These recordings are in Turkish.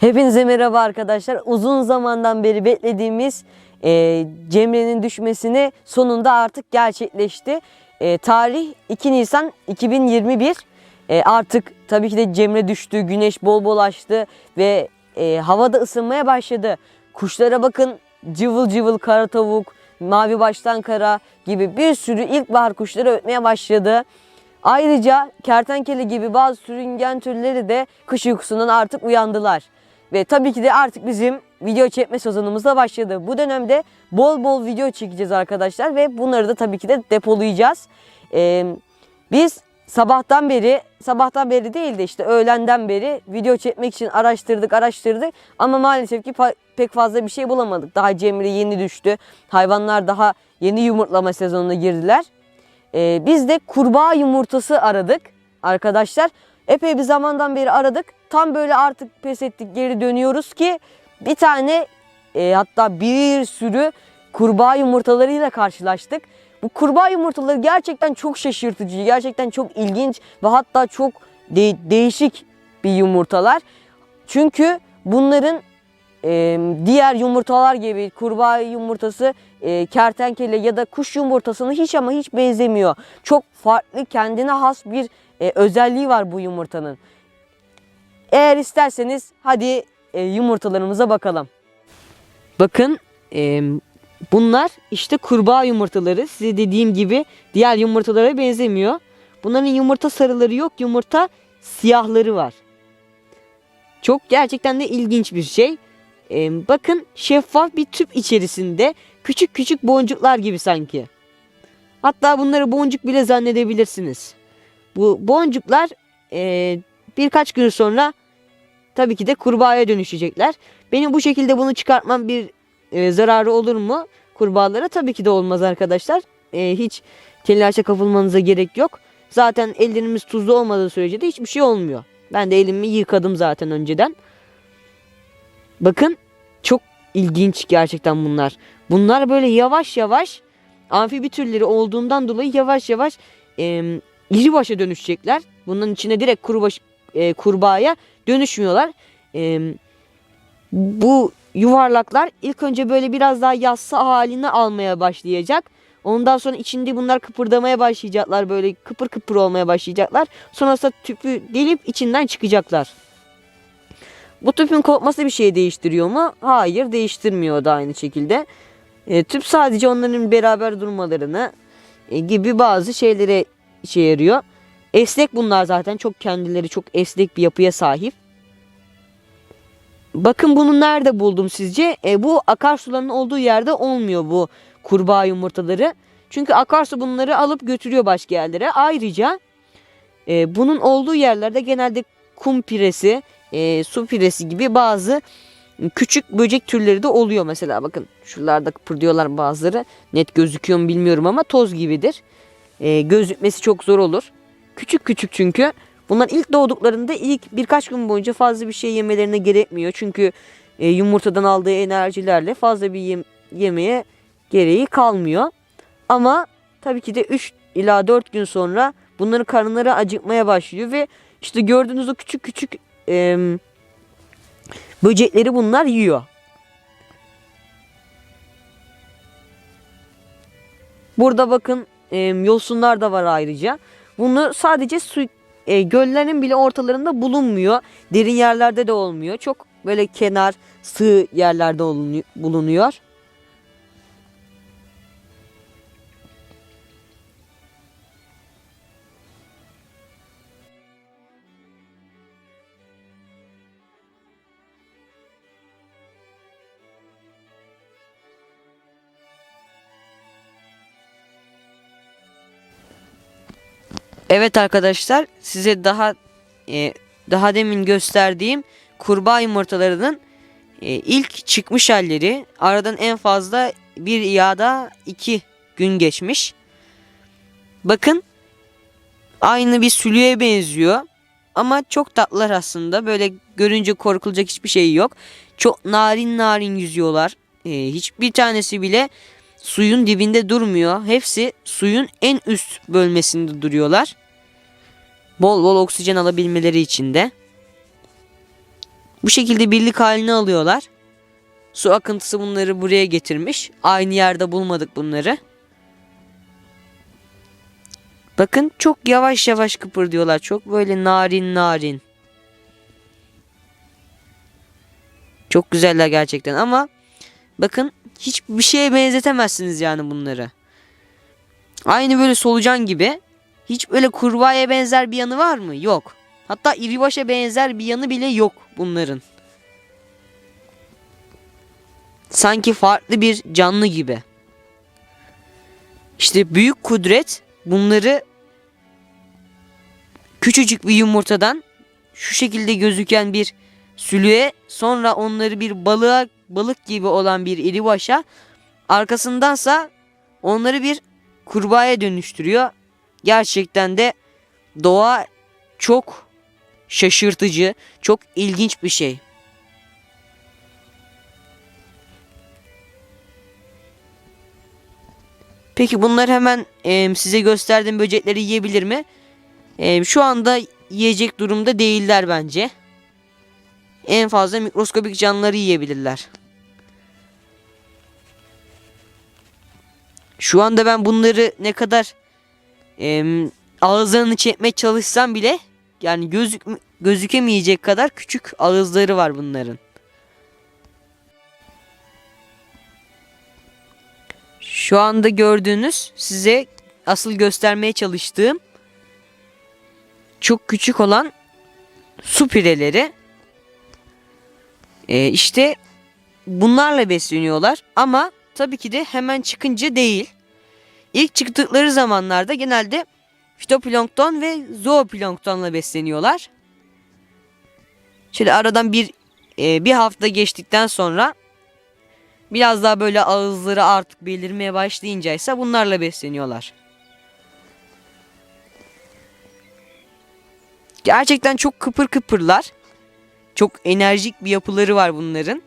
Hepinize merhaba arkadaşlar. Uzun zamandan beri beklediğimiz e, Cemre'nin düşmesini sonunda artık gerçekleşti. E, tarih 2 Nisan 2021. E, artık tabii ki de Cemre düştü, güneş bol bol açtı ve e, havada ısınmaya başladı. Kuşlara bakın cıvıl cıvıl kara tavuk, mavi baştan kara gibi bir sürü ilkbahar kuşları ötmeye başladı. Ayrıca kertenkele gibi bazı sürüngen türleri de kış uykusundan artık uyandılar. Ve tabii ki de artık bizim video çekme sezonumuz da başladı. Bu dönemde bol bol video çekeceğiz arkadaşlar ve bunları da tabii ki de depolayacağız. Ee, biz sabahtan beri, sabahtan beri değil de işte öğlenden beri video çekmek için araştırdık araştırdık. Ama maalesef ki pek fazla bir şey bulamadık. Daha Cemre yeni düştü. Hayvanlar daha yeni yumurtlama sezonuna girdiler. Ee, biz de kurbağa yumurtası aradık arkadaşlar. Epey bir zamandan beri aradık. Tam böyle artık pes ettik geri dönüyoruz ki bir tane e, hatta bir sürü kurbağa yumurtalarıyla karşılaştık. Bu kurbağa yumurtaları gerçekten çok şaşırtıcı, gerçekten çok ilginç ve hatta çok de- değişik bir yumurtalar. Çünkü bunların e, diğer yumurtalar gibi kurbağa yumurtası, e, kertenkele ya da kuş yumurtasına hiç ama hiç benzemiyor. Çok farklı kendine has bir e, özelliği var bu yumurtanın. Eğer isterseniz hadi e, yumurtalarımıza bakalım. Bakın e, bunlar işte kurbağa yumurtaları. Size dediğim gibi diğer yumurtalara benzemiyor. Bunların yumurta sarıları yok, yumurta siyahları var. Çok gerçekten de ilginç bir şey. E, bakın şeffaf bir tüp içerisinde küçük küçük boncuklar gibi sanki. Hatta bunları boncuk bile zannedebilirsiniz. Bu boncuklar e, birkaç gün sonra tabii ki de kurbağaya dönüşecekler. Benim bu şekilde bunu çıkartmam bir e, zararı olur mu kurbağalara? Tabii ki de olmaz arkadaşlar. E, hiç telaşa kapılmanıza gerek yok. Zaten ellerimiz tuzlu olmadığı sürece de hiçbir şey olmuyor. Ben de elimi yıkadım zaten önceden. Bakın çok ilginç gerçekten bunlar. Bunlar böyle yavaş yavaş amfibi türleri olduğundan dolayı yavaş yavaş e, iri başa dönüşecekler. Bunun içine direkt kuru baş, e, kurbağaya dönüşmüyorlar. E, bu yuvarlaklar ilk önce böyle biraz daha yassı halini almaya başlayacak. Ondan sonra içinde bunlar kıpırdamaya başlayacaklar. Böyle kıpır kıpır olmaya başlayacaklar. Sonrasında tüpü delip içinden çıkacaklar. Bu tüpün kopması bir şey değiştiriyor mu? Hayır değiştirmiyor da aynı şekilde. E, tüp sadece onların beraber durmalarını e, gibi bazı şeylere işe yarıyor. Esnek bunlar zaten çok kendileri çok esnek bir yapıya sahip. Bakın bunu nerede buldum sizce? E, bu akarsuların olduğu yerde olmuyor bu kurbağa yumurtaları. Çünkü akarsu bunları alıp götürüyor başka yerlere. Ayrıca e, bunun olduğu yerlerde genelde kum piresi, e, su piresi gibi bazı küçük böcek türleri de oluyor mesela. Bakın şuralarda kıpırdıyorlar bazıları. Net gözüküyor mu bilmiyorum ama toz gibidir. E, gözükmesi çok zor olur. Küçük küçük çünkü. Bunlar ilk doğduklarında ilk birkaç gün boyunca fazla bir şey yemelerine gerekmiyor. Çünkü e, yumurtadan aldığı enerjilerle fazla bir yem- yemeye gereği kalmıyor. Ama tabii ki de 3 ila 4 gün sonra bunların karınları acıkmaya başlıyor ve işte gördüğünüz o küçük küçük e, böcekleri bunlar yiyor. Burada bakın e, yosunlar da var ayrıca. Bunu sadece su e, göllerin bile ortalarında bulunmuyor. Derin yerlerde de olmuyor. Çok böyle kenar, sığ yerlerde bulunuyor. Evet arkadaşlar size daha e, daha demin gösterdiğim kurbağa yumurtalarının e, ilk çıkmış halleri aradan en fazla bir ya da iki gün geçmiş. Bakın aynı bir sülüğe benziyor ama çok tatlılar aslında böyle görünce korkulacak hiçbir şey yok. Çok narin narin yüzüyorlar. E, hiçbir tanesi bile suyun dibinde durmuyor. Hepsi suyun en üst bölmesinde duruyorlar. Bol bol oksijen alabilmeleri için de. Bu şekilde birlik halini alıyorlar. Su akıntısı bunları buraya getirmiş. Aynı yerde bulmadık bunları. Bakın çok yavaş yavaş kıpırdıyorlar. Çok böyle narin narin. Çok güzeller gerçekten ama bakın hiçbir şeye benzetemezsiniz yani bunları. Aynı böyle solucan gibi. Hiç böyle kurbağaya benzer bir yanı var mı? Yok. Hatta iribaşa benzer bir yanı bile yok bunların. Sanki farklı bir canlı gibi. İşte büyük kudret bunları küçücük bir yumurtadan şu şekilde gözüken bir sülüğe sonra onları bir balığa balık gibi olan bir iribaşa arkasındansa onları bir kurbağaya dönüştürüyor. Gerçekten de doğa çok şaşırtıcı, çok ilginç bir şey. Peki bunlar hemen em, size gösterdiğim böcekleri yiyebilir mi? Em, şu anda yiyecek durumda değiller bence. En fazla mikroskobik canlıları yiyebilirler. Şu anda ben bunları ne kadar em, ağızlarını çekmeye çalışsam bile yani gözük gözükemeyecek kadar küçük ağızları var bunların. Şu anda gördüğünüz size asıl göstermeye çalıştığım çok küçük olan su pireleri. Ee, işte bunlarla besleniyorlar ama tabii ki de hemen çıkınca değil. İlk çıktıkları zamanlarda genelde fitoplankton ve zooplanktonla besleniyorlar. Şöyle aradan bir e, bir hafta geçtikten sonra biraz daha böyle ağızları artık belirmeye başlayınca ise bunlarla besleniyorlar. Gerçekten çok kıpır kıpırlar. Çok enerjik bir yapıları var bunların.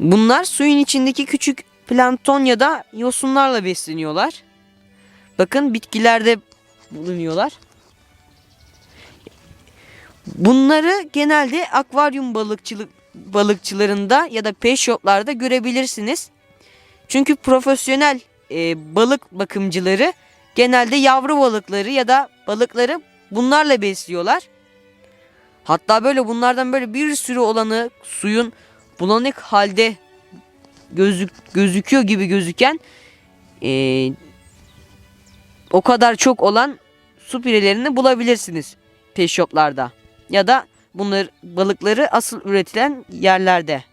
Bunlar suyun içindeki küçük plankton ya da yosunlarla besleniyorlar. Bakın bitkilerde bulunuyorlar. Bunları genelde akvaryum balıkçılık balıkçılarında ya da pet görebilirsiniz. Çünkü profesyonel e, balık bakımcıları genelde yavru balıkları ya da balıkları bunlarla besliyorlar. Hatta böyle bunlardan böyle bir sürü olanı suyun bulanık halde gözük, gözüküyor gibi gözüken e, o kadar çok olan su pirelerini bulabilirsiniz pet shoplarda ya da bunlar balıkları asıl üretilen yerlerde.